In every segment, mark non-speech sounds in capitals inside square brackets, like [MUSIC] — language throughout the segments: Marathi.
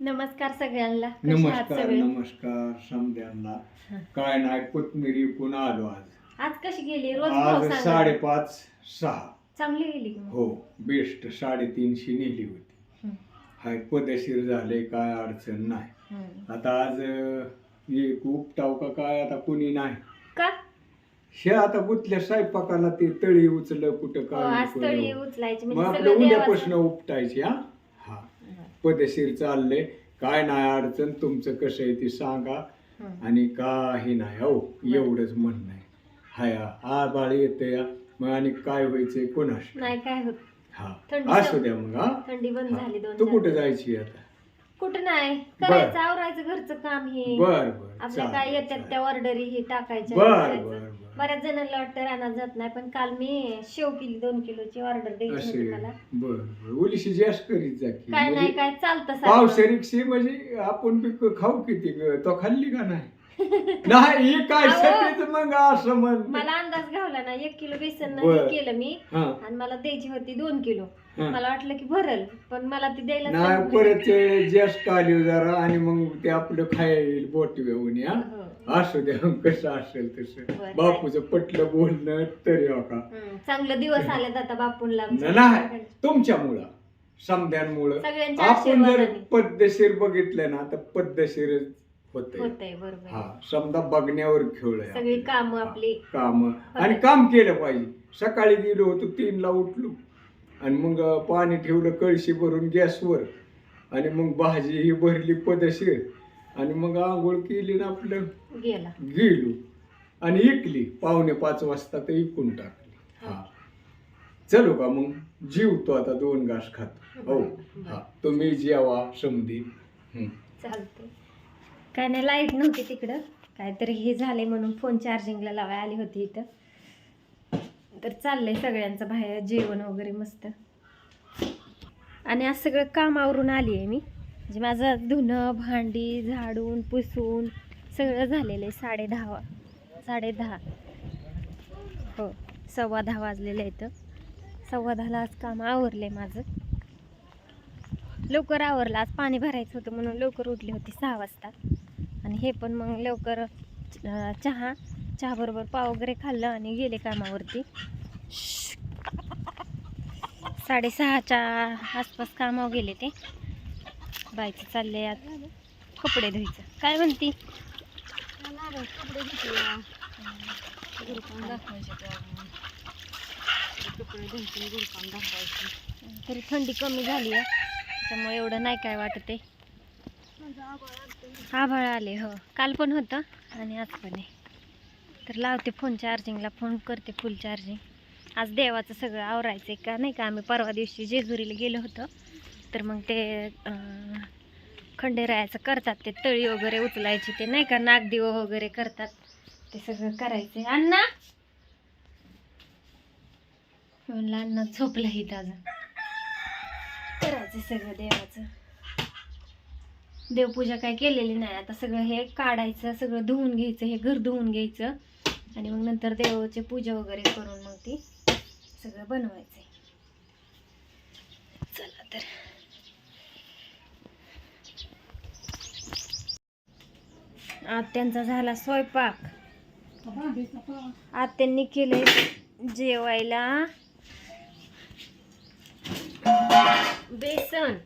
नमस्कार सगळ्यांना. नमस्कार नमस्कार समद्यांना. काय नाही कोथमिरी पुन्हा आलो आज. आज कशी गेली? रोज आज. साडेपाच सहा. चांगली गेली? हो बेस्ट. साडेतीनशे नेली होती. हाय पदशीर झाले काय अडचण नाही. आता आज एक उपटाव का काय आता कुणी नाही. का? हे आता गुतल्या स्वयंपाकाला ते तळी उचलं कुठं हो, काय. उचलायची मग म्हणजे आपलं उद्यापासून उपटायची हा? पदशीर चालले. काय नाही अडचण तुमचं कसं आहे ते सांगा. आणि काही नाही हो एवढंच म्हणणं आहे. हाया आ बाळ येते या मग आणि काय व्हायचंय कोणास नाही काय होत? हा. असू द्या मग हा. थंडी बंद हा. झाली दोन तू चार कुठे दिवस. जायची आता? कुठं नाही. करायचं आवरायचं घरचं काम हे. बर बर. आपल्या काय येतात त्या ऑर्डरी हे टाकायच्या. बर करायचं. बर बर. बऱ्याच जणांना वाटतं रानात जात नाही पण काल मी शेव केली दोन किलोची ऑर्डर द्यायची असे मला. बर बर. उलीशी जास्त करीत जा की. काय नाही म्हणजे काय चालतं सारखं. पावसाळी म्हणजे आपण खाऊ किती ग? तो खाल्ली का नाही? [LAUGHS] नाही हे काय अहो. साठी मग असं म्हण मला अंदाज घावला ना एक किलो बेसन बर. हे केलं मी हा आणि मला द्यायची होती दोन किलो हा. मला वाटलं की भरल पण मला ती द्यायला नाही. परत ते जास्त आली जरा आणि मग ते आपलं खायला येईल बोट वेवून या हो. असू द्या कसं असेल तसं बरं. बापूचं पटलं बोलणं तरी हो का चांगलं दिवस आले आता बापूंला आमच्या. नाही तुमच्यामुळं सगळ्यांच्या आपण जर आशीर्वादाने. पद्धतशीर बघितलं ना तर पद्धतशीर होत होतंय बरोबर. हा समजा बघण्यावर खेळ आहे सगळी आपली. काम हा, आपली काम. आणि काम केलं पाहिजे. सकाळी गेलो होतो तीनला उठलो. आणि मग पाणी ठेवलं कळशी भरून गॅसवर. आणि मग भाजी ही भरली पदशीर आणि मग आंघोळ केली ना आपलं गेला. गेलो. आणि इकली. पावणे पाच वाजता तर इकून टाकली. हा. चलो का मग? जीवतो आता दोन घास खात. हो. हा तुम्ही जेवा समधी. हं. चालतंय. काय नाही लाइट नव्हती तिकडं. काहीतरी हे झाले म्हणून फोन चार्जिंगला लावाय आली होती इथं. तर चाललंय सगळ्यांचं बाहेर जेवण वगैरे मस्त. आणि आज सगळं काम आवरून आली आहे मी. म्हणजे माझं धुणं भांडी झाडून पुसून सगळं झालेलं आहे साडे दहा वा साडे दहा. हो सव्वा दहा वाजलेलं आहे तर सव्वा दहाला आज काम आवरले माझं. लवकर आवरलं. आज पाणी भरायचं होतं म्हणून लवकर उठली होती सहा वाजता. आणि हे पण मग लवकर चहा चहाबरोबर पाव वगैरे खाल्लं आणि गेले कामावरती. साडेसहाच्या आसपास कामावर गेले ते. बायचं चालले आता कपडे धुयचं. काय म्हणती? तरी थंडी कमी झाली आहे त्यामुळे एवढं नाही काय वाटत आभाळ आले हो. काल पण होतं आणि आज पण आहे. तर लावते फोन चार्जिंगला फोन करते फुल चार्जिंग आज देवाचं सगळं आवरायचं आहे का नाही का? आम्ही परवा दिवशी जेजुरीला गेलो होतो. तर मग ते खंडेरायाचं करतात ते तळी वगैरे उचलायची ते नाही का नागदिव वगैरे करतात. ते सगळं करायचं अण्णा! म्हणलं अण्णा झोपलं इथं अजून. करायचं सगळं देवाचं. देवपूजा काय केलेली नाही. आता सगळं हे काढायचं सगळं धुवून घ्यायचं हे घर धुवून घ्यायचं. आणि मग नंतर देवाची पूजा वगैरे करून मग ती सगळं बनवायचं चला तर. आत्यांचा झाला स्वयंपाक. आत्यांनी केले जेवायला बेसन.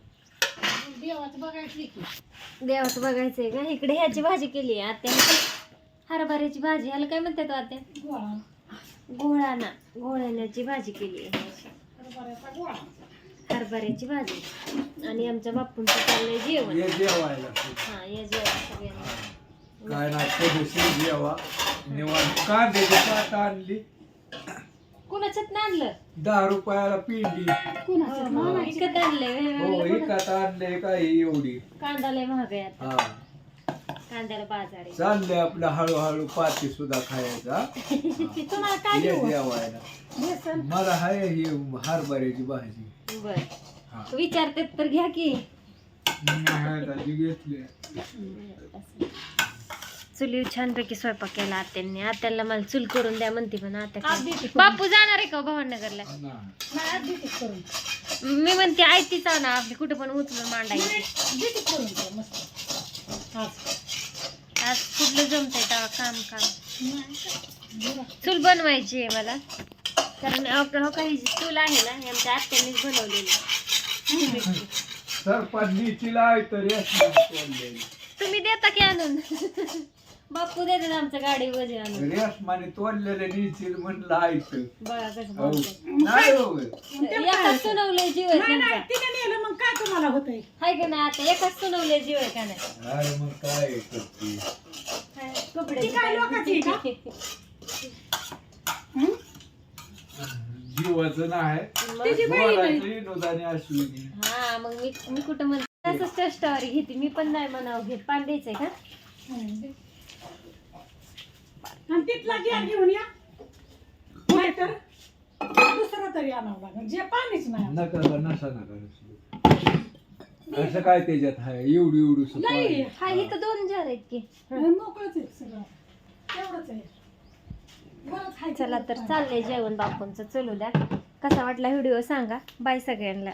देवाचं बघायचं की. देवाचं बघायचंय का? इकडे ह्याची भाजी केली आहे आत्याने हरभऱ्याची भाजी ह्याला काय म्हणतात हो आत्या? गोळा घोळाना घोळाण्याची भाजी केली. हरभऱ्याचा भाजी. आणि आमच्या बापूंचं चाललंय जेवण. जेवायला. हा या जेवण सगळ्यांना. काय पद्धतशीर जेवा निवांत. पात आणली? कुणाच्यात आणलं? दहा रुपयाला पिंडी. कुणाचं हो, विकत आणलंय? हो एकात आणले काय एवढी. कांदा लय महाग आहे आता. हा. कांद्याला बाजार आहे. चाललंय आपलं हळूहळू पाती सुद्धा खायचा. [LAUGHS] तुम्हाला काय ये देऊ जेवायला. बेसन? मला हाय ही हरभऱ्याची भाजी. बर. हा. विचारतात तर घ्या की. घेतली चुली छानपैकी स्वयंपाक केला आत्यांनी. आत्याला मला चूल करून द्या म्हणते पण आत्या आज काय- देते. करून. बापू जाणार आहे का हो नाही. आज देते करून. मी म्हणते आई तीच ना आपली कुठे पण उचलून मांडायची. देते करून त्याला. आज. आज कुठलं जमतंय तेव्हा काम काम? चूल बनवायची आहे मला. कारण हो काही चूल आहे ना हे आमच्या आत्यानेच बनवलेली. तिला आहे तर तुम्ही देता की आणून? [LAUGHS] बापू देतात आमच्या गाडी वजे आणून. रेशमाने तोडलेले नीचील म्हणलं ऐकतं बघा कसं हो. नाही हो एकाच काय? सुनवले जीव आहे नाही नाही तिने नेलं मग काय तुम्हाला होतंय? हाय का नाही आता एकाच सुनवले जीव आहे का नाही? अरे मग काय करते? कपडे ती काय लोकांची का? हं? जीवाचं नाही तिची बहीण आहे. बोलायचं विनोदाने अश्विनी हा मग मी मी कुठं म्हणते? टेस्टावर घेते. मी पण नाही म्हणावं घेत पांडेच आहे का? तिथला घेऊन या. नाहीतर दुसरं तरी आणावं लागेल. जे पाणीच नाही. नका नसा नका असं काय त्याच्यात आहे एवढी एवढी लई हा इथं दोन जार आहेत की. मोकळच आहे सगळं. तेवढंच आहे. बरंच आहे चला तर चाललंय जेवण बापूंचं. चलू द्या. कसा वाटला व्हिडिओ सांगा. बाय सगळ्यांना.